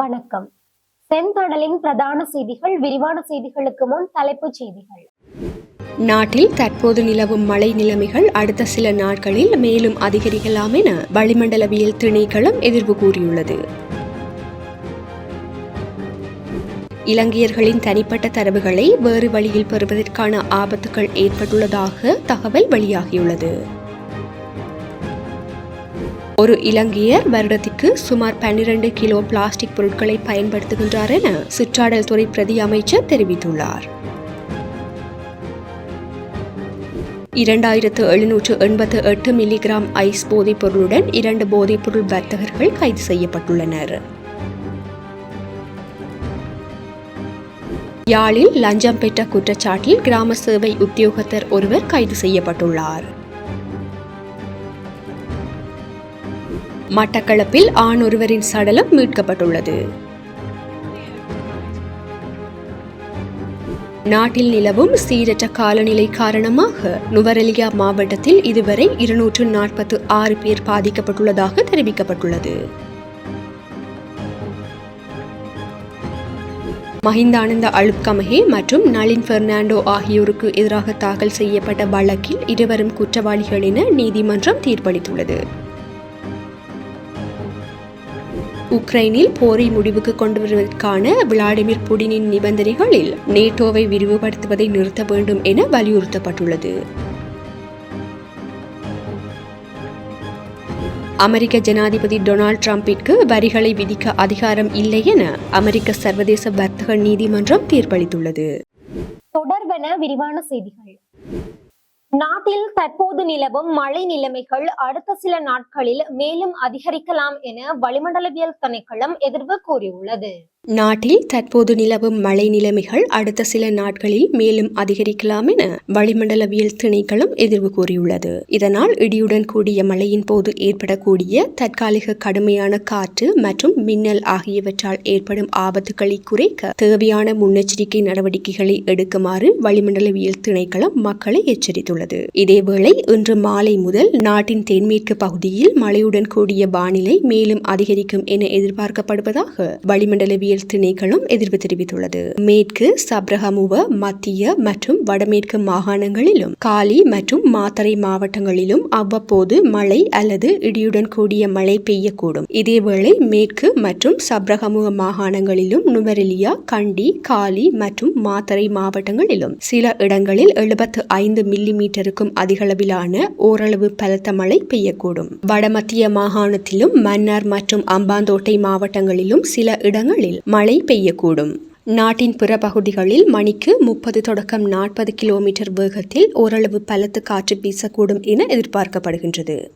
வணக்கம். செந்தடலின் பிரதான செய்திகள் விரிவான செய்திகளுக்கு முன் தலைப்புச் செய்திகள். நாட்டில் தற்போது நிலவும் மழை நிலைமைகள் அடுத்த சில நாட்களில் மேலும் அதிகரிக்கலாம் என வளிமண்டலவியல் திணைக்களம் எதிர்வு கூறியுள்ளது. இலங்கையர்களின் தனிப்பட்ட தரவுகளை வேறு வழியில் பெறுவதற்கான ஆபத்துகள் ஏற்பட்டுள்ளதாக தகவல் வெளியாகியுள்ளது. ஒரு இலங்கையர் வருடத்திற்கு சுமார் 12 கிலோ பிளாஸ்டிக் பொருட்களை பயன்படுத்துகின்றார் என சுற்றாடல் துறை பிரதி அமைச்சர் தெரிவித்துள்ளார். இரண்டாயிரத்து எழுநூற்று எண்பத்து எட்டு மில்லிகிராம் ஐஸ் போதைப் பொருளுடன் இரண்டு போதைப் பொருள் வர்த்தகர்கள் கைது செய்யப்பட்டுள்ளனர். யாழில் லஞ்சம் பெற்ற குற்றச்சாட்டில் கிராம சேவை உத்தியோகத்தர் ஒருவர் கைது செய்யப்பட்டுள்ளார். மட்டக்களப்பில் ஆண் ஒருவரின் சடலம் மீட்கப்பட்டுள்ளது. நாட்டில் நிலவும் சீரற்ற காலநிலை காரணமாக நுவரெலியா மாவட்டத்தில் இதுவரை இருநூற்று நாற்பத்து ஆறு பேர் பாதிக்கப்பட்டுள்ளதாக தெரிவிக்கப்பட்டுள்ளது. மஹிந்தானந்த அழுப்கமஹே மற்றும் நளின் பெர்னாண்டோ ஆகியோருக்கு எதிராக தாக்கல் செய்யப்பட்ட வழக்கில் இருவரும் குற்றவாளிகள் என நீதிமன்றம் தீர்ப்பளித்துள்ளது. உக்ரைனில் போரை முடிவுக்கு கொண்டு வருவதற்கான விளாடிமிர் புடினின் நிபந்தனைகளில் நேட்டோவை விரிவுபடுத்துவதை நிறுத்த வேண்டும் என வலியுறுத்தப்பட்டுள்ளது. அமெரிக்க ஜனாதிபதி டொனால்ட் டிரம்பிற்கு வரிகளை விதிக்க அதிகாரம் இல்லை என அமெரிக்க சர்வதேச வர்த்தக நீதிமன்றம் தீர்ப்பளித்துள்ளது. தொடர்பென விரிவான செய்திகள். நாட்டில் தற்போது நிலவும் மழை நிலைமைகள் அடுத்த சில நாட்களில் மேலும் அதிகரிக்கலாம் என வளிமண்டலவியல் திணைக்களம் எதிர்வு கூறியுள்ளது. நாட்டில் தற்போது நிலவும் மழை நிலைமைகள் அடுத்த சில நாட்களில் மேலும் அதிகரிக்கலாம் என வளிமண்டலவியல் திணைக்களம் எதிர்வு கூறியுள்ளது. இதனால் இடியுடன் கூடிய மழையின் போது ஏற்படக்கூடிய தற்காலிக கடுமையான காற்று மற்றும் மின்னல் ஆகியவற்றால் ஏற்படும் ஆபத்துக்களை குறைக்க தேவையான முன்னெச்சரிக்கை நடவடிக்கைகளை எடுக்குமாறு வளிமண்டலவியல் திணைக்களம் மக்களை எச்சரித்துள்ளது. இதேவேளை இன்று மாலை முதல் நாட்டின் தென்மேற்கு பகுதியில் மழையுடன் கூடிய வானிலை மேலும் அதிகரிக்கும் என எதிர்பார்க்கப்படுவதாக வளிமண்டலவியல் திணைக்களம் எதிர்ப்பு தெரிவித்துள்ளது. மேற்கு சப்ரஹமுவ மத்திய மற்றும் வடமேற்கு மாகாணங்களிலும் காலி மற்றும் மாத்தறை மாவட்டங்களிலும் அவ்வப்போது மழை அல்லது இடியுடன் கூடிய மழை பெய்யக்கூடும். இதேவேளை மேற்கு மற்றும் சப்ரஹமுக மாகாணங்களிலும் நுவரெலியா கண்டி காலி மற்றும் மாத்தறை மாவட்டங்களிலும் சில இடங்களில் எழுபத்து ஐந்து மில்லி மீட்டருக்கும் அதிகளவிலான ஓரளவு பலத்த மழை பெய்யக்கூடும். வடமத்திய மாகாணத்திலும் மன்னார் மற்றும் அம்பாந்தோட்டை மாவட்டங்களிலும் சில இடங்களில் மழை பெய்யக்கூடும். நாட்டின் பிற பகுதிகளில் மணிக்கு முப்பது தொடக்கம் நாற்பது கிலோமீட்டர் வேகத்தில் ஓரளவு பலத்து காற்று வீசக்கூடும் என எதிர்பார்க்கப்படுகின்றது.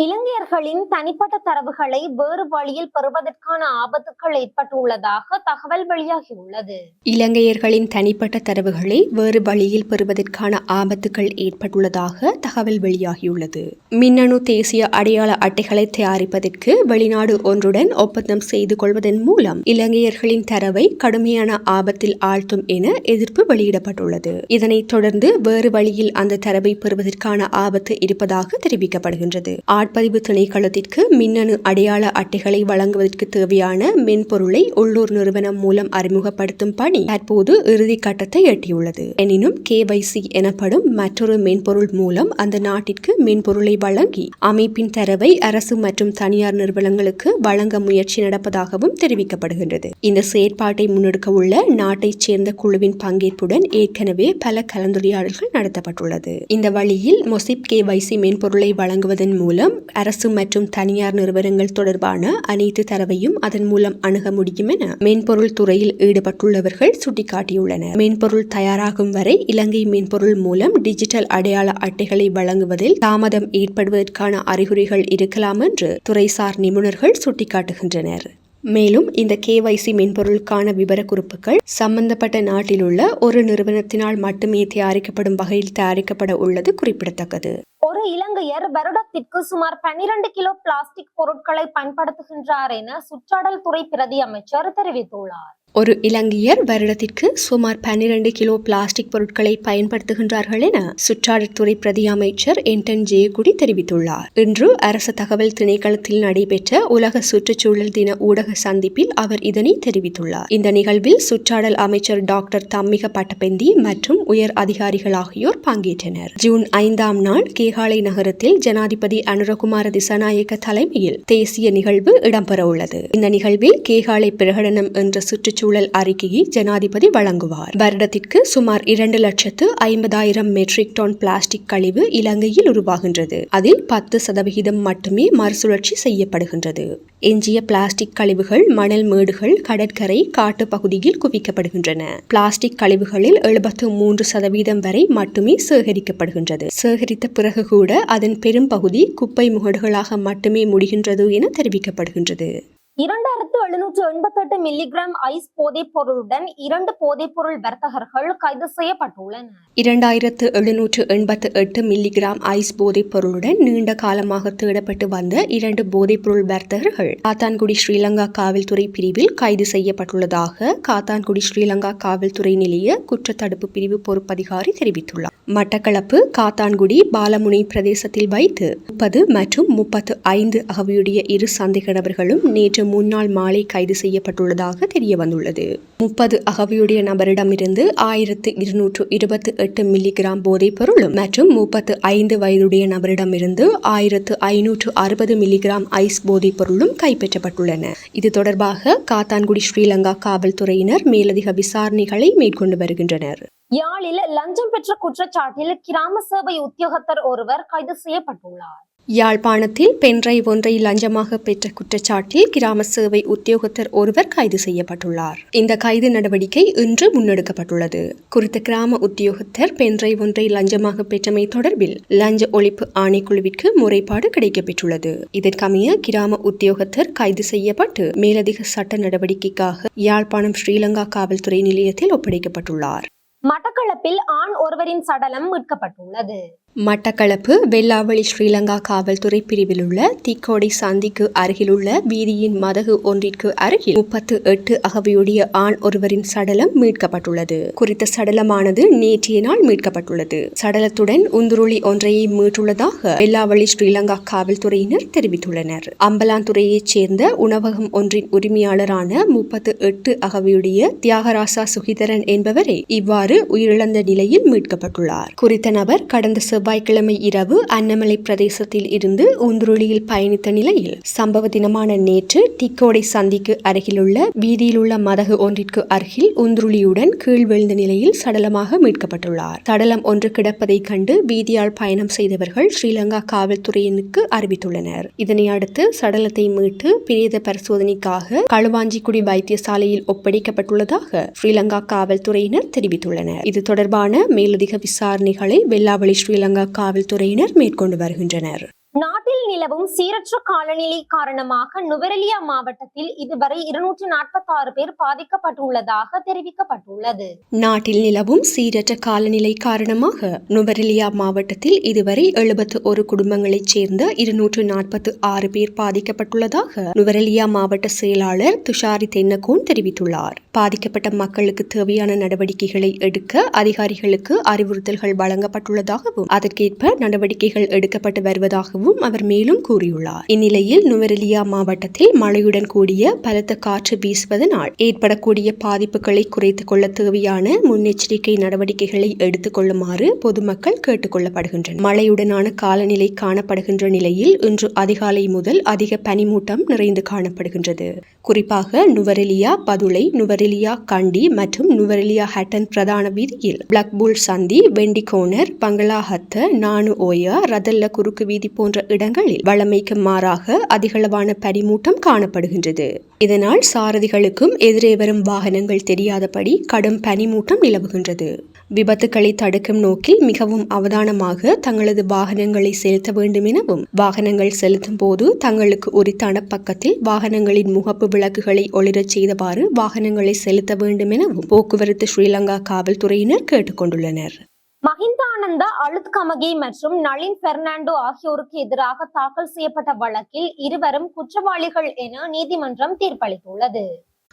இலங்கையர்களின் தனிப்பட்ட தரவுகளை வேறு வழியில் பெறுவதற்கான ஆபத்துக்கள் ஏற்பட்டுள்ளதாக தகவல் வெளியாகியுள்ளது. இலங்கையர்களின் தனிப்பட்ட தரவுகளை வேறு வழியில் பெறுவதற்கான ஆபத்துக்கள் ஏற்பட்டுள்ளதாக தகவல் வெளியாகியுள்ளது. மின்னணு தேசிய அடையாள அட்டைகளை தயாரிப்பதற்கு வெளிநாடு ஒன்றுடன் ஒப்பந்தம் செய்து கொள்வதன் மூலம் இலங்கையர்களின் தரவை கடுமையான ஆபத்தில் ஆழ்த்தும் என எதிர்ப்பு வெளியிடப்பட்டுள்ளது. இதனைத் தொடர்ந்து வேறு வழியில் அந்த தரவை பெறுவதற்கான ஆபத்து இருப்பதாக தெரிவிக்கப்படுகின்றது. ஆட்பதிவு திணைக்களத்திற்கு மின்னணு அடையாள அட்டைகளை வழங்குவதற்கு தேவையான மென்பொருளை உள்ளூர் நிறுவனம் மூலம் அறிமுகப்படுத்தும் பணி தற்போது இறுதிக்கட்டத்தை எட்டியுள்ளது. எனினும் கேவைசி எனப்படும் மற்றொரு மென்பொருள் மூலம் அந்த நாட்டிற்கு மென்பொருளை வழங்கி அமைப்பின் தரவை அரசு மற்றும் தனியார் நிறுவனங்களுக்கு வழங்க முயற்சி நடப்பதாகவும் தெரிவிக்கப்படுகின்றது. இந்த செயற்பாட்டை முன்னெடுக்க உள்ள நாட்டைச் சேர்ந்த குழுவின் பங்கேற்புடன் ஏற்கனவே பல கலந்துரையாடல்கள் நடத்தப்பட்டுள்ளது. இந்த வழியில் மொசிப் கேவைசி மென்பொருளை வழங்குவதன் மூலம் அரசு மற்றும் தனியார் நிறுவனங்கள் தொடர்பான அனைத்து தரவையும் அதன் மூலம் அணுக முடியும் என மென்பொருள் துறையில் ஈடுபட்டுள்ளவர்கள் சுட்டிக்காட்டியுள்ளனர். மென்பொருள் தயாராகும் வரை இலங்கை மென்பொருள் மூலம் டிஜிட்டல் அடையாள அட்டைகளை வழங்குவதில் தாமதம் ஏற்படுவதற்கான அறிகுறிகள் இருக்கலாம் என்று துறைசார் நிபுணர்கள் சுட்டிக்காட்டுகின்றனர். மேலும் இந்த கேவைசி மென்பொருளுக்கான விவரக்குறிப்புகள் சம்பந்தப்பட்ட நாட்டில் உள்ள ஒரு நிறுவனத்தினால் மட்டுமே தயாரிக்கப்படும் வகையில் தயாரிக்கப்பட உள்ளது குறிப்பிடத்தக்கது. ஒரு இலங்கையர் வருடத்திற்கு சுமார் 12 கிலோ பிளாஸ்டிக் பொருட்களை பயன்படுத்துகின்றார் என சுற்றாடல் துறை பிரதி அமைச்சர் தெரிவித்துள்ளார். ஒரு இலங்கையர் வருடத்திற்கு சுமார் 12 கிலோ பிளாஸ்டிக் பொருட்களை பயன்படுத்துகின்றார்கள் என சுற்றாடத்துறை பிரதி அமைச்சர் என்டன் ஜெயக்குடி தெரிவித்துள்ளார். இன்று அரசு தகவல் திணைக்களத்தில் நடைபெற்ற உலக சுற்றுச்சூழல் தின ஊடக சந்திப்பில் அவர் இதனை தெரிவித்துள்ளார். இந்த நிகழ்வில் சுற்றாடல் அமைச்சர் டாக்டர் தம்மிக பட்டபெந்தி மற்றும் உயர் அதிகாரிகள் ஆகியோர் பங்கேற்றனர். ஜூன் ஐந்தாம் நாள் கேகாலை நகரத்தில் ஜனாதிபதி அனுரகுமார திசாநாயக்க தலைமையில் தேசிய நிகழ்வு இடம்பெறவுள்ளது. இந்த நிகழ்வில் கேகாலை பிரகடனம் என்ற சுற்றுச்சூழல் அறிக்கையை ஜனாதிபதி வழங்குவார். வருடத்திற்கு சுமார் இரண்டு லட்சத்து ஐம்பதாயிரம் மெட்ரிக் டன் பிளாஸ்டிக் கழிவு இலங்கையில் உருவாகின்றது. அதில் பத்து சதவிகிதம் மட்டுமே மறுசுழற்சி செய்யப்படுகின்றது. எஞ்சிய பிளாஸ்டிக் கழிவுகள் மணல் மேடுகள் கடற்கரை காட்டு பகுதியில் குவிக்கப்படுகின்றன. பிளாஸ்டிக் கழிவுகளில் எழுபத்து மூன்று சதவீதம் வரை மட்டுமே சேகரிக்கப்படுகின்றது. சேகரித்த பிறகு கூட அதன் பெரும்பகுதி குப்பை முகடுகளாக மட்டுமே முடிகின்றது என தெரிவிக்கப்படுகின்றது. இரண்டாயிரத்து எழுநூற்று எண்பத்தெட்டு மில்லிகிராம் ஐஸ் போதைப் பொருளுடன் இரண்டு போதைப் பொருள் வர்த்தகர்கள் கைது செய்யப்பட்டுள்ளனர். இரண்டாயிரத்து எழுநூற்று எண்பத்து எட்டு மில்லிகிராம் ஐஸ் போதைப் பொருளுடன் நீண்ட காலமாக தேடப்பட்டு வந்த இரண்டு போதைப் பொருள் வர்த்தகர்கள் காத்தான்குடி ஸ்ரீலங்கா காவல்துறை பிரிவில் கைது செய்யப்பட்டுள்ளதாக காத்தான்குடி ஸ்ரீலங்கா காவல்துறை நிலைய குற்றத்தடுப்பு பிரிவு பொறுப்பதிகாரி தெரிவித்துள்ளார். மட்டக்களப்பு காத்தான்குடி பாலமுனை பிரதேசத்தில் வைத்து முப்பது மற்றும் முப்பத்து ஐந்து அகவியுடைய இரு சந்தேக நபர்களும் நேற்று முன்னாள் மாலை கைது செய்யப்பட்டுள்ளதாக தெரிய வந்துள்ளது முப்பது அகவியுடைய நபரிடமிருந்து ஆயிரத்து இருநூற்று இருபத்தி எட்டு மில்லிகிராம் போதைப் பொருள் மற்றும் முப்பத்து ஐந்து வயதுடைய நபரிடமிருந்து ஆயிரத்து ஐநூற்று அறுபது மில்லிகிராம் ஐஸ் போதைப் பொருளும் கைப்பற்றப்பட்டுள்ளன. இது தொடர்பாக காத்தான்குடி ஸ்ரீலங்கா காவல்துறையினர் மேலதிக விசாரணைகளை மேற்கொண்டு வருகின்றனர். யாழில் லஞ்சம் பெற்ற குற்றச்சாட்டில் கிராம சேவை உத்தியோகத்தர் ஒருவர் கைது செய்யப்பட்டுள்ளார். யாழ்ப்பாணத்தில் பெண்றை ஒன்றை லஞ்சமாக பெற்ற குற்றச்சாட்டில் கிராம சேவை உத்தியோகத்தர் ஒருவர் கைது செய்யப்பட்டுள்ளார். இந்த கைது நடவடிக்கை இன்று முன்னெடுக்கப்பட்டுள்ளது. குறித்த கிராம உத்தியோகத்தர் பெண்றை ஒன்றை லஞ்சமாக பெற்றமை தொடர்பில் லஞ்ச ஒழிப்பு ஆணைக்குழுவிற்கு முறைப்பாடு கிடைக்கப்பெற்றுள்ளது. இதற்கமைய கிராம உத்தியோகத்தர் கைது செய்யப்பட்டு மேலதிக சட்ட நடவடிக்கைக்காக யாழ்ப்பாணம் ஸ்ரீலங்கா காவல்துறை நிலையத்தில் ஒப்படைக்கப்பட்டுள்ளார். மட்டக்களப்பில் ஆண் ஒருவரின் சடலம் மீட்கப்பட்டுள்ளது. மட்டக்களப்பு வெள்ளாவளி ஸ்ரீலங்கா காவல்துறை பிரிவில் உள்ள தீக்கோடை சந்திக்கு அருகிலுள்ள வீதியின் மதகு ஒன்றிற்கு அருகில் முப்பத்து எட்டு அகவையுடைய ஆண் ஒருவரின் சடலம் மீட்கப்பட்டுள்ளது. குறித்த சடலமானது நேற்றைய நாள் மீட்கப்பட்டுள்ளது. சடலத்துடன் உந்துருளி ஒன்றையை மீட்டுள்ளதாக வெள்ளாவளி ஸ்ரீலங்கா காவல்துறையினர் தெரிவித்துள்ளனர். அம்பலாந்துறையைச் சேர்ந்த உணவகம் ஒன்றின் உரிமையாளரான முப்பத்து எட்டு அகவையுடைய தியாகராசா சுகிதரன் என்பவரே இவ்வாறு உயிரிழந்த நிலையில் மீட்கப்பட்டுள்ளார். குறித்த நபர் கடந்த செவ்வாய்க்கிழமை இரவு அன்னமலை பிரதேசத்தில் இருந்து உந்துருளியில் பயணித்த நிலையில் சம்பவ தினமான நேற்று டிக்கோடை சந்திக்கு அருகிலுள்ள வீதியிலுள்ள மதகு ஒன்றிற்கு அருகில் உந்துருளியுடன் கீழ் விழுந்த நிலையில் சடலமாக மீட்கப்பட்டுள்ளார். சடலம் ஒன்று கிடப்பதைக் கண்டு வீதியால் பயணம் செய்தவர்கள் ஸ்ரீலங்கா காவல்துறையினுக்கு அறிவித்துள்ளனர். இதனை அடுத்து சடலத்தை மீட்டு பிரேத பரிசோதனைக்காக களுவாஞ்சிக்குடி வைத்தியசாலையில் ஒப்படைக்கப்பட்டுள்ளதாக ஸ்ரீலங்கா காவல்துறையினர் தெரிவித்துள்ளனர். இது தொடர்பான மேலதிக விசாரணைகளை வெள்ளாவளி ஸ்ரீலங்கா காவல்துறையினர் மேற்கொண்டு வருகின்றனர். நாட்டில் நிலவும் சீரற்ற காலநிலை காரணமாக நுவரெலியா மாவட்டத்தில் இதுவரை இருநூற்று நாற்பத்தி ஆறு பேர் பாதிக்கப்பட்டுள்ளதாக தெரிவிக்கப்பட்டுள்ளது. நாட்டில் நிலவும் சீரற்ற காலநிலை காரணமாக நுவரெலியா மாவட்டத்தில் இதுவரை எழுபத்து ஒரு குடும்பங்களைச் சேர்ந்த இருநூற்று நாற்பத்து ஆறு பேர் பாதிக்கப்பட்டுள்ளதாக நுவரெலியா மாவட்ட செயலாளர் துஷாரி தென்னகோன் தெரிவித்துள்ளார். பாதிக்கப்பட்ட மக்களுக்கு தேவையான நடவடிக்கைகளை எடுக்க அதிகாரிகளுக்கு அறிவுறுத்தல்கள் வழங்கப்பட்டுள்ளதாகவும் அதற்கேற்ப நடவடிக்கைகள் எடுக்கப்பட்டு வருவதாகவும் அவர் மேலும் கூறியுள்ளார். இந்நிலையில் நுவரெலியா மாவட்டத்தில் மழையுடன் கூடிய பலத்த காற்று வீசுவதனால் ஏற்படக்கூடிய பாதிப்புகளை குறைத்துக் கொள்ள தேவையான முன்னெச்சரிக்கை நடவடிக்கைகளை எடுத்துக் கொள்ளுமாறு பொதுமக்கள் கேட்டுக் கொள்ளப்படுகின்றனர். மழையுடனான காலநிலை காணப்படுகின்ற நிலையில் இன்று அதிகாலை முதல் அதிக பனிமூட்டம் நிறைந்து காணப்படுகின்றது. குறிப்பாக நுவரெலியா பதுளை நுவர் நுவரெலியா கண்டி மற்றும் நுவரெலியா ஹட்டன் பிரதான வீதியில் பிளக்புல் சந்தி வெண்டிகோனர் பங்களாஹத்த நானு ஓயா ரதல்ல குறுக்கு வீதி போன்ற இடங்களில் வளமைக்கு மாறாக அதிகளவான பனிமூட்டம் காணப்படுகின்றது. இதனால் சாரதிகளுக்கும் எதிரே வரும் வாகனங்கள் தெரியாதபடி கடும் பனிமூட்டம் நிலவுகின்றது. விபத்துக்களை தடுக்கும் நோக்கில் மிகவும் அவதானமாக தங்களது வாகனங்களை செலுத்த வேண்டும் எனவும் வாகனங்கள் செலுத்தும் போது தங்களுக்கு உரித்தான பக்கத்தில் வாகனங்களின் முகப்பு விளக்குகளை ஒளிரச் செய்தவாறு வாகனங்களை செலுத்த வேண்டும் எனவும் போக்குவரத்து ஸ்ரீலங்கா காவல்துறையினர் கேட்டுக்கொண்டுள்ளனர். மஹிந்தானந்தா அழுத் கமகே மற்றும் நளின் பெர்னாண்டோ ஆகியோருக்கு எதிராக தாக்கல் செய்யப்பட்ட வழக்கில் இருவரும் குற்றவாளிகள் என நீதிமன்றம் தீர்ப்பளித்துள்ளது.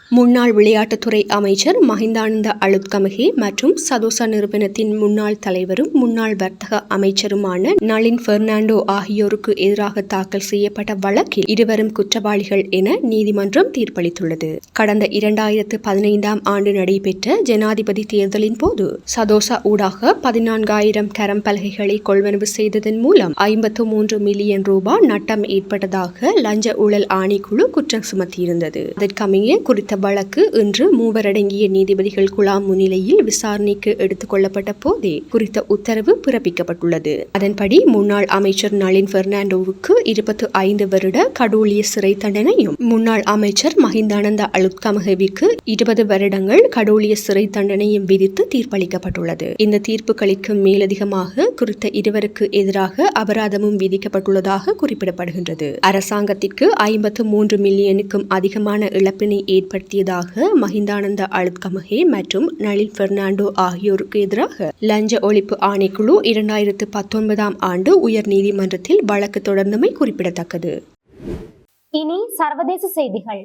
முன்னாள் விளையாட்டுத்துறை அமைச்சர் மஹிந்தானந்த அழுத்கமகே மற்றும் சதோசா நிறுவனத்தின் முன்னாள் தலைவரும் முன்னாள் வர்த்தக அமைச்சருமான நளின் பெர்னாண்டோ ஆகியோருக்கு எதிராக தாக்கல் செய்யப்பட்ட வழக்கில் இருவரும் குற்றவாளிகள் என நீதிமன்றம் தீர்ப்பளித்துள்ளது. கடந்த இரண்டாயிரத்து பதினைந்தாம் ஆண்டு நடைபெற்ற ஜனாதிபதி தேர்தலின் போது சதோசா ஊடாக பதினான்காயிரம் கரம் பலகைகளை கொள்வனவு செய்ததன் மூலம் ஐம்பத்து மூன்று மில்லியன் ரூபாய் நட்டம் ஏற்பட்டதாக லஞ்ச ஊழல் ஆணைக்குழு குற்றம் சுமத்தியிருந்தது. அதற்கமைய குறித்த வழக்கு இன்று மூவரடங்கிய நீதிபதிகள் குழாம் முன்னிலையில் விசாரணைக்கு எடுத்துக் கொள்ளப்பட்ட போதே குறித்த உத்தரவு பிறப்பிக்கப்பட்டுள்ளது. அதன்படி முன்னாள் அமைச்சர் நளின் பெர்னாண்டோவுக்கு இருபத்தி ஐந்து வருட கடூழிய சிறை தண்டனையும் முன்னாள் அமைச்சர் மஹிந்தானந்த அலுத்கமகவிற்கு இருபது வருடங்கள் கடூழிய சிறை தண்டனையும் விதித்து தீர்ப்பளிக்கப்பட்டுள்ளது. இந்த தீர்ப்புகளுக்கு மேலதிகமாக குறித்த இருவருக்கு எதிராக அபராதமும் விதிக்கப்பட்டுள்ளதாக குறிப்பிடப்படுகின்றது. அரசாங்கத்திற்கு ஐம்பத்து மூன்று மில்லியனுக்கும் அதிகமான இழப்பினை ஏற்படுத்தியதாக மஹிந்தானந்த அழுத்கமகே மற்றும் நளின் பெர்னாண்டோ ஆகியோருக்கு எதிராக லஞ்ச ஒழிப்பு ஆணைக்குழு இரண்டாயிரத்து பத்தொன்பதாம் ஆண்டு உயர் நீதிமன்றத்தில் வழக்கு தொடர்ந்தமை குறிப்பிடத்தக்கது. இனி சர்வதேச செய்திகள்.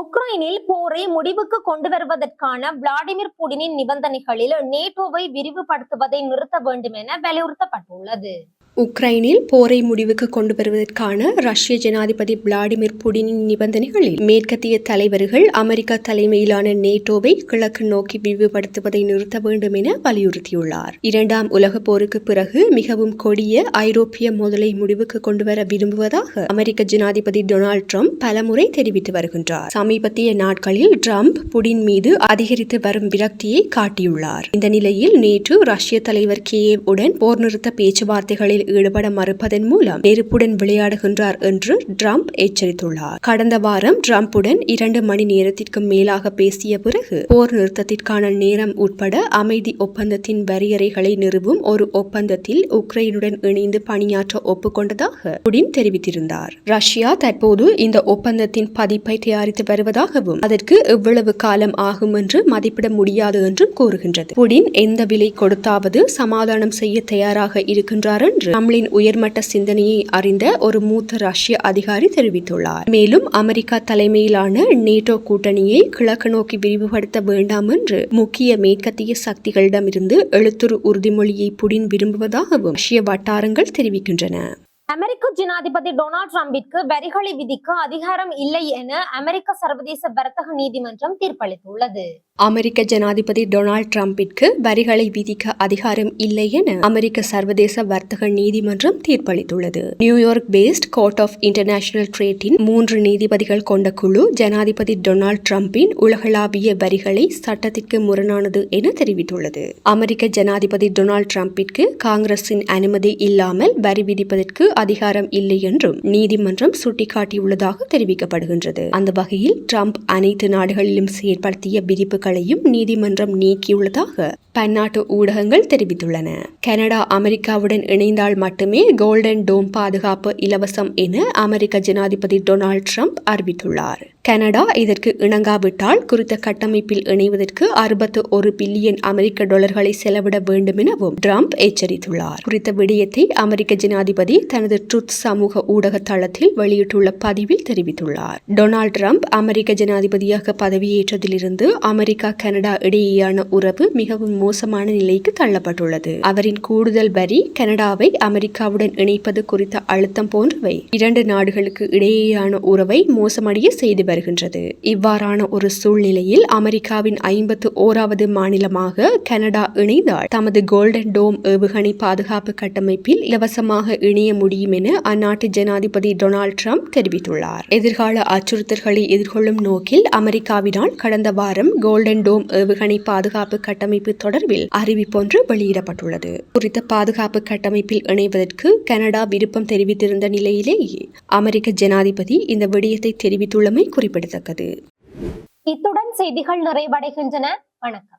உக்ரைனில் போரை முடிவுக்கு கொண்டு வருவதற்கான விளாடிமிர் புடினின் நிபந்தனைகளில் நேட்டோவை விரிவுபடுத்துவதை நிறுத்த வேண்டும் என வலியுறுத்தப்பட்டுள்ளது. உக்ரைனில் போரை முடிவுக்கு கொண்டு வருவதற்கான ரஷ்ய ஜனாதிபதி விளாடிமிர் புடினின் நிபந்தனைகளில் மேற்கத்திய தலைவர்கள் அமெரிக்கா தலைமையிலான நேட்டோவை கிழக்கு நோக்கி விரிவுபடுத்துவதை நிறுத்த வேண்டும் என வலியுறுத்தியுள்ளார். இரண்டாம் உலகப் போருக்கு பிறகு மிகவும் கொடிய ஐரோப்பிய மோதலை முடிவுக்கு கொண்டுவர விரும்புவதாக அமெரிக்க ஜனாதிபதி டொனால்ட் ட்ரம்ப் பலமுறை தெரிவித்து வருகின்றார். சமீபத்திய நாட்களில் ட்ரம்ப் புடின் மீது அதிகரித்து வரும் விரக்தியை காட்டியுள்ளார். இந்த நிலையில் நேற்று ரஷ்ய தலைவர் கேவ் உடன் போர் நிறுத்த பேச்சுவார்த்தைகளில் ஈடுபட மறுப்பதன் மூலம் நெருப்புடன் விளையாடுகின்றார் என்று ட்ரம்ப் எச்சரித்துள்ளார். கடந்த வாரம் ட்ரம்புடன் இரண்டு மணி நேரத்திற்கும் மேலாக பேசிய பிறகு போர் நிறுத்தத்திற்கான நேரம் உட்பட அமைதி ஒப்பந்தத்தின் வரையறைகளை நிறுவும் ஒரு ஒப்பந்தத்தில் உக்ரைனுடன் இணைந்து பணியாற்ற ஒப்புக்கொண்டதாக புடின் தெரிவித்திருந்தார். ரஷ்யா தற்போது இந்த ஒப்பந்தத்தின் பதிப்பை தயாரித்து வருவதாகவும் அதற்கு எவ்வளவு காலம் ஆகும் என்று மதிப்பிட முடியாது என்றும் கூறுகின்றது. புடின் எந்த விலை கொடுத்தாவது சமாதானம் செய்ய தயாராக இருக்கின்றார் என்று தமிழின் உயர்மட்ட சிந்தனையை அறிந்த ஒரு மூத்த ரஷ்ய அதிகாரி தெரிவித்துள்ளார். மேலும் அமெரிக்கா தலைமையிலான நேட்டோ கூட்டணியை கிழக்கு நோக்கி விரிவுபடுத்த வேண்டாம் என்று முக்கிய மேற்கத்திய சக்திகளிடமிருந்து எழுத்துரு உறுதிமொழியை புடின் விரும்புவதாகவும் ரஷ்ய வட்டாரங்கள் தெரிவிக்கின்றன. அமெரிக்க ஜனாதிபதி டொனால்ட் டிரம்பிற்கு வரிகளை விதிக்க அதிகாரம் இல்லை என அமெரிக்க சர்வதேச வர்த்தக நீதிமன்றம் தீர்ப்பளித்துள்ளது. அமெரிக்க ஜனாதிபதி டொனால்ட் டிரம்பிற்கு வரிகளை விதிக்க அதிகாரம் இல்லை என அமெரிக்க சர்வதேச வர்த்தக நீதிமன்றம் தீர்ப்பளித்துள்ளது. New York based court of international ட்ரேட்டின் மூன்று நீதிபதிகள் கொண்ட குழு ஜனாதிபதி டொனால்ட் டிரம்பின் உலகளாவிய வரிகளை சட்டத்திற்கு முரணானது என தெரிவித்துள்ளது. அமெரிக்க ஜனாதிபதி டொனால்ட் டிரம்பிற்கு காங்கிரசின் அனுமதி இல்லாமல் வரி விதிப்பதற்கு அதிகாரம் இல்லை என்றும் நீதிமன்றம் சுட்டிக்காட்டியுள்ளதாக தெரிவிக்கப்படுகின்றது. அந்த வகையில் ட்ரம்ப் அனைத்து நாடுகளிலும் செயற்படுத்திய விதிப்புகளையும் நீதிமன்றம் நீக்கியுள்ளதாக பன்னாட்டு ஊடகங்கள் தெரிவித்துள்ளன. கனடா அமெரிக்காவுடன் இணைந்தால் மட்டுமே கோல்டன் டோம் பாதுகாப்பு இலவசம் என அமெரிக்க ஜனாதிபதி டொனால்ட் ட்ரம்ப் அறிவித்துள்ளார். கனடா இதற்கு இணங்காவிட்டால் குறித்த கட்டமைப்பில் இணைவதற்கு அறுபத்து ஒரு பில்லியன் அமெரிக்க டாலர்களை செலவிட வேண்டும் எனவும் ட்ரம்ப் எச்சரித்துள்ளார். குறித்த விடயத்தை அமெரிக்க ஜனாதிபதி தனது ட்ருத் சமூக ஊடக தளத்தில் வெளியிட்டுள்ள பதிவில் தெரிவித்துள்ளார். டொனால்ட் ட்ரம்ப் அமெரிக்க ஜனாதிபதியாக பதவியேற்றதிலிருந்து அமெரிக்கா கனடா இடையேயான உறவு மிகவும் மோசமான நிலைக்கு தள்ளப்பட்டுள்ளது. அவரின் கூடுதல் வரி கனடாவை அமெரிக்காவுடன் இணைப்பது குறித்த அழுத்தம் போன்றவை இரண்டு நாடுகளுக்கு இடையேயான உறவை மோசமடைய செய்து வருகின்றது. இவ்வாறான ஒரு சூழ்நிலையில் அமெரிக்காவின் ஐம்பத்து ஓராவது மாநிலமாக கனடா இணைந்தால் தமது கோல்டன் டோம் ஏவுகணை பாதுகாப்பு கட்டமைப்பில் இலவசமாக இணைய முடியும் என அந்நாட்டு ஜனாதிபதி டொனால்ட் ட்ரம்ப் தெரிவித்துள்ளார். எதிர்கால அச்சுறுத்தல்களை எதிர்கொள்ளும் நோக்கில் அமெரிக்காவினால் கடந்த வாரம் கோல்டன் டோம் ஏவுகணை பாதுகாப்பு கட்டமைப்பு தொடர்பில் அறிவிப்பொன்று வெளியிடப்பட்டுள்ளது. குறித்த பாதுகாப்பு கட்டமைப்பில் இணைவதற்கு கனடா விருப்பம் தெரிவித்திருந்த நிலையிலேயே அமெரிக்க ஜனாதிபதி இந்த விடயத்தை தெரிவித்துள்ளமை குறிப்பிடத்தக்கது. இத்துடன் செய்திகள் நிறைவடைகின்றன. வணக்கம்.